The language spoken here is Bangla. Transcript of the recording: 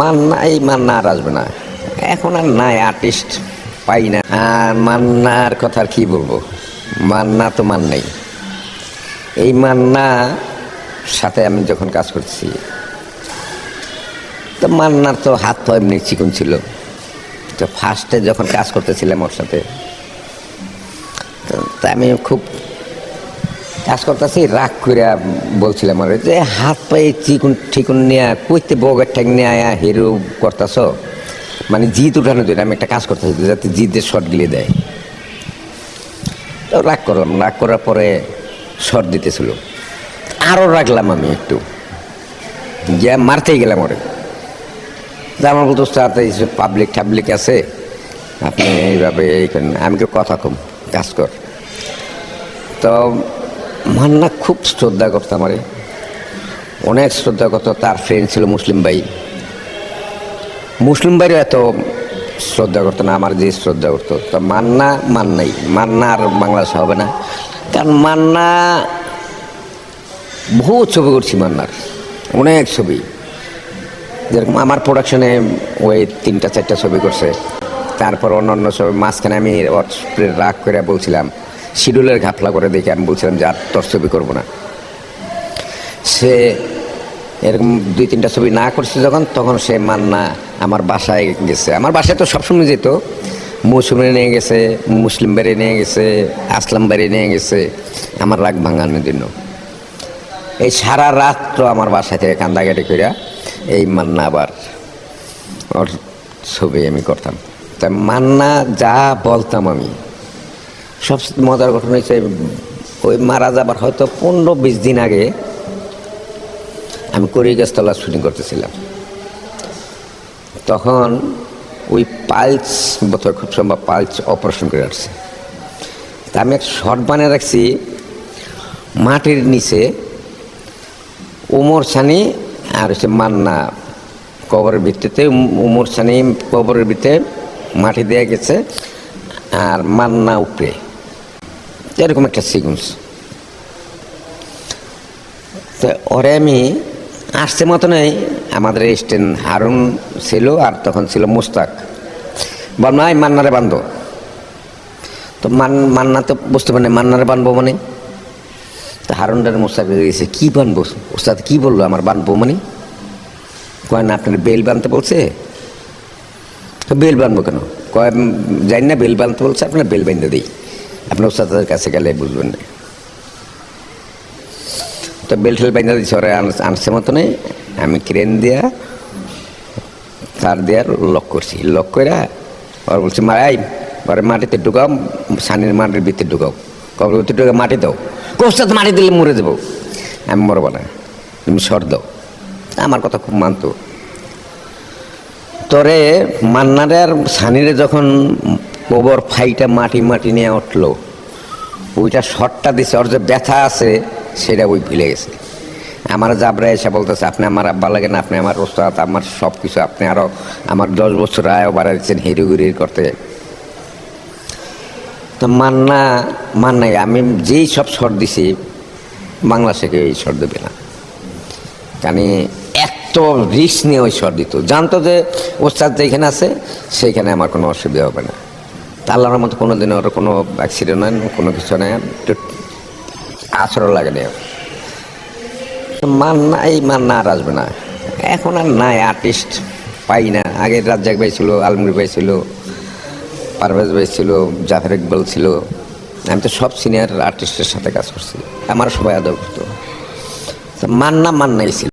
মান্না এই মান্না আর আসবে না। এখন আর নাই আর্টিস্ট পাই না। আর মান্নার কথা আর কি বলব? মান্না তো মান্নাই এই মান্না সাথে আমি যখন কাজ করছি, তো মান্নার তো হাত পা এমনি চিকন ছিল। তো ফার্স্টে যখন কাজ করতেছিলাম ওর সাথে, তো তা আমি খুব কাজ করতেছি, রাগ করে বলছিলাম আর যে, হাত পায়ে চিকুন ঠিকুন নিয়ে, কইতে বগের ঠ্যাং নিয়ে হিরো করতেছ। মানে জিত উঠানো জন্য আমি একটা কাজ করতেছি, যাতে জিতের শর্ট গিলে দেয়। তো রাগ করলাম, রাগ করার পরে শর্ট দিতেছিল। আরও রাখলাম আমি একটু। গিয়ে মারতেই গেলাম ওরে। যে আমার বলতো তাতে পাবলিক টাবলিক আছে, আপনি এইভাবে এই করেন আমি কথা কম, কাজ কর। তো মান্না খুব শ্রদ্ধা করতো আমারে। অনেক শ্রদ্ধা করতো, তার ফ্রেন্ড ছিল মুসলিম ভাই। মুসলিম ভাইও এত শ্রদ্ধা করতো না, আমার যে শ্রদ্ধা করতো। তো মান্না মান্নাই, মান্না আর বাংলাদেশ হবে না। কারণ মান্না বহু ছবি করছি মান্নার, অনেক ছবি। যেরকম আমার প্রোডাকশনে ওই তিনটা, চারটা ছবি করছে। তারপর অন্য অন্য ছবি, মাঝখানে আমি রাগ করে বলছিলাম শিডিউলের ঘাপলা করে দেখে আমি বলছিলাম যে আর তোর ছবি করব না। সে এরকম দুই তিনটা ছবি না করছে যখন, তখন সে মান্না আমার বাসায় গেছে। আমার বাসায় তো সবসময় যেত। মৌসুমে নিয়ে গেছে, মুসলিম বাড়ি নিয়ে গেছে, আসলাম বাড়ি নিয়ে গেছে, আমার রাগ ভাঙানোর জন্য। এই সারা রাত তো আমার বাসা থেকে কান্দাকাটি করে এই মান্না আবার ওর ছবি আমি করতাম। তা মান্না যা বলতাম আমি সবচেয়ে মজার ঘটনা হচ্ছে ওই মারা যাবার হয়তো পনেরো বিশ দিন আগে আমি করিগাছতলা শুটিং করতেছিলাম। তখন ওই পালস বোধহয় খুব সম্ভব পালস অপারেশন করে আসছে। তা আমি এক শর্ট বানিয়ে রাখছি, মাটির নিচে উমর সানি আর হচ্ছে মান্না কবরের ভিত্তিতে, উমর সানি কবরের ভিতরে মাটি দেওয়া গেছে আর মান্না উপরে। এরকম একটা সিকুয়েন্স তো ওরে আমি আসছে নেই, আমাদের স্টেন হারুন ছিল আর তখন ছিল মুস্তাক। বল নাই মান্নারে বান্ধব তো মান, মান্না তো বুঝতে পারে মান্নারে বানবো মানে? তো হারুনটার মুস্তাক গেছে কী বানবো ওস্তাদ কী বলল আমার বানবো মানে? কয়, না, আপনার বেল বানতে বলছে? তো বেল বানবো কেন? কয় জানি না, বেল বানতে বলছে, আপনার বেল বান্ধে দিই। আপনার ওস্তাদের কাছে গেলে বুঝবেন না। তো বেল ঠেল ওরা আনছে মতো নেই আমি ক্রেন দিয়া, তার দেওয়ার লক করছি। লক করে ওর বলছি মারাই পরে মাটিতে ঢুকাও, সানির মাটির ভিতরে ঢুকাও। কবর ভিতরে ঢুকে মাটি দাও। কোস্তাতে মাটি দিলে মরে দেবো আমি মরবো না, তুমি সর দাও। আমার কথা খুব মানতো। তরে মান্নারে আর সানিরে যখন গোবর ফাইটা মাটি মাটি নিয়ে উঠল ওইটা শটটা দিছে, ওর যে ব্যথা আছে, সেটা ওই ভুলে গেছে। আমার জাবরা এসে বলতেছে, আপনি আমার আব্বা লাগে না, আপনি আমার ওস্তাদ, আমার সব কিছু আপনি আরও আমার দশ বছর আয়ও বাড়াইছেন হিরোগিরির করতে। তো মান্না মান্নাই আমি যেই সব শট দিছি, বাংলা কেউ এই শট দেবে না। কারণ এত রিস্ক নিয়ে ওই শট দিত। জানতো যে ওস্তাদ যেখানে আছে, সেইখানে আমার কোনো অসুবিধা হবে না। আল্লাহর মতো কোনো দিন ওর কোনো অ্যাক্সিডেন্ট হয় না কোনো কিছু নেই একটু আচরণ লাগে না। তো মান্না এই মান্না আর আসবে না। এখন আর নাই আর্টিস্ট পাই না। আগে রাজ্জাক ভাই ছিল, আলমগীর ভাই ছিল, পারভেজ ভাই ছিল, জাফর ইকবাল ছিল। আমি তো সব সিনিয়র আর্টিস্টের সাথে কাজ করছি। আমার সবাই আদর করতো। মান্না মান্নাই ছিল।